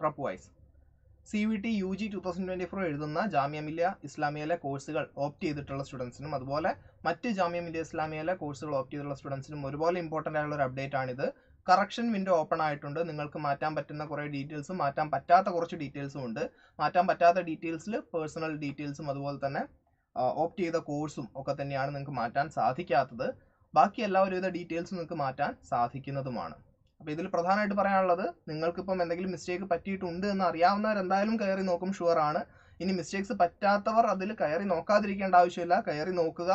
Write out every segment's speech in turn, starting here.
Prep wise C V T U G two thousand twenty four എഴുതുന്ന ജാമ്യ മില്ലിയ ഇസ്ലാമിയയിലെ കോഴ്സുകൾ opt ചെയ്തിട്ടുള്ള സ്റ്റുഡൻസിനും അതുപോലെ മറ്റ് ജാമ്യ മില്ലിയ ഇസ്ലാമിയയിലെ കോഴ്സുകൾ ഓപ്റ്റ് ചെയ്തിട്ടുള്ള സ്റ്റുഡൻസിനും ഒരുപോലെ ഇമ്പോർട്ടന്റ് ആയിട്ടുള്ള ഒരു അപ്ഡേറ്റ് ആണിത്. കറക്ഷൻ വിൻഡോ ഓപ്പൺ ആയിട്ടുണ്ട്. നിങ്ങൾക്ക് മാറ്റാൻ പറ്റുന്ന കുറേ ഡീറ്റെയിൽസും മാറ്റാൻ പറ്റാത്ത കുറച്ച് ഡീറ്റെയിൽസും ഉണ്ട്. മാറ്റാൻ പറ്റാത്ത ഡീറ്റെയിൽസിൽ പേഴ്സണൽ ഡീറ്റെയിൽസും അതുപോലെ തന്നെ ഓപ്റ്റ് ചെയ്ത കോഴ്സും ഒക്കെ തന്നെയാണ് നിങ്ങൾക്ക് മാറ്റാൻ സാധിക്കാത്തത്. ബാക്കി എല്ലാ ഒരുവിധ ഡീറ്റെയിൽസും നിങ്ങൾക്ക് മാറ്റാൻ സാധിക്കുന്നതുമാണ്. അപ്പോൾ ഇതിൽ പ്രധാനമായിട്ട് പറയാനുള്ളത് നിങ്ങൾക്കിപ്പം എന്തെങ്കിലും മിസ്റ്റേക്ക് പറ്റിയിട്ടുണ്ട് എന്ന് അറിയാവുന്നവർ എന്തായാലും കയറി നോക്കും ഷുവർ ആണ്. ഇനി മിസ്റ്റേക്സ് പറ്റാത്തവർ അതിൽ കയറി നോക്കാതിരിക്കേണ്ട ആവശ്യമില്ല. കയറി നോക്കുക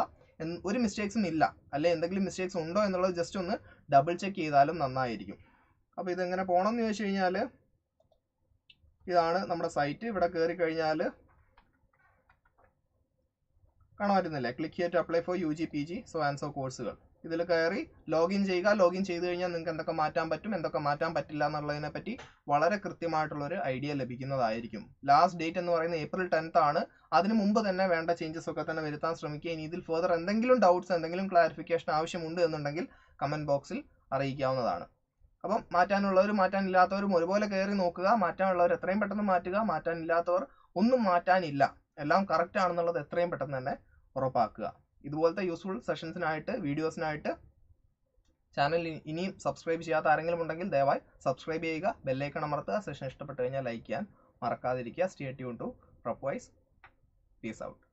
ഒരു മിസ്റ്റേക്സും ഇല്ല. അല്ലെ എന്തെങ്കിലും മിസ്റ്റേക്സ് ഉണ്ടോ എന്നുള്ളത് ജസ്റ്റ് ഒന്ന് ഡബിൾ ചെക്ക് ചെയ്താലും നന്നായിരിക്കും. അപ്പോൾ ഇതെങ്ങനെ പോകണം എന്ന് ചോദിച്ചു കഴിഞ്ഞാൽ ഇതാണ് നമ്മുടെ സൈറ്റ് ഇവിടെ കയറി കഴിഞ്ഞാൽ കാണാൻ പറ്റുന്നില്ലേ click to apply for U G P G so and so കോഴ്സുകൾ ഇതിൽ കയറി ലോഗിൻ ചെയ്യുക ലോഗിൻ ചെയ്ത് കഴിഞ്ഞാൽ നിങ്ങൾക്ക് എന്തൊക്കെ മാറ്റാൻ പറ്റും എന്തൊക്കെ മാറ്റാൻ പറ്റില്ല എന്നുള്ളതിനെ പറ്റി വളരെ കൃത്യമായിട്ടുള്ളൊരു ഐഡിയ ലഭിക്കുന്നതായിരിക്കും. ലാസ്റ്റ് ഡേറ്റ് എന്ന് പറയുന്നത് ഏപ്രിൽ ടെൻത്ത് ആണ്. അതിന് മുമ്പ് തന്നെ വേണ്ട ചേഞ്ചസ് ഒക്കെ തന്നെ വരുത്താൻ ശ്രമിക്കുക. ഇനി ഇതിൽ ഫെർദർ എന്തെങ്കിലും ഡൗട്ട്സ് എന്തെങ്കിലും ക്ലാരിഫിക്കേഷൻ ആവശ്യമുണ്ട് എന്നുണ്ടെങ്കിൽ കമന്റ് ബോക്സിൽ അറിയിക്കാവുന്നതാണ്. അപ്പം മാറ്റാനുള്ളവരും മാറ്റാനില്ലാത്തവരും ഒരുപോലെ കയറി നോക്കുക. മാറ്റാനുള്ളവർ എത്രയും പെട്ടെന്ന് മാറ്റുക. മാറ്റാനില്ലാത്തവർ ഒന്നും മാറ്റാനില്ല. എല്ലാം കറക്റ്റ് ആണെന്നുള്ളത് എത്രയും പെട്ടെന്ന് തന്നെ ഉറപ്പാക്കുക. ഇതുപോലത്തെ യൂസ്ഫുൾ സെഷൻസിനായിട്ട് വീഡിയോസിനായിട്ട് ചാനൽ ഇനിയും സബ്സ്ക്രൈബ് ചെയ്യാത്ത ആരെങ്കിലും ഉണ്ടെങ്കിൽ ദയവായി സബ്സ്ക്രൈബ് ചെയ്യുക. ബെല്ലൈക്കൺ അമർത്തുക. സെഷൻ ഇഷ്ടപ്പെട്ട് കഴിഞ്ഞാൽ ലൈക്ക് ചെയ്യാൻ മറക്കാതിരിക്കുക. Stay tune to propwise peace out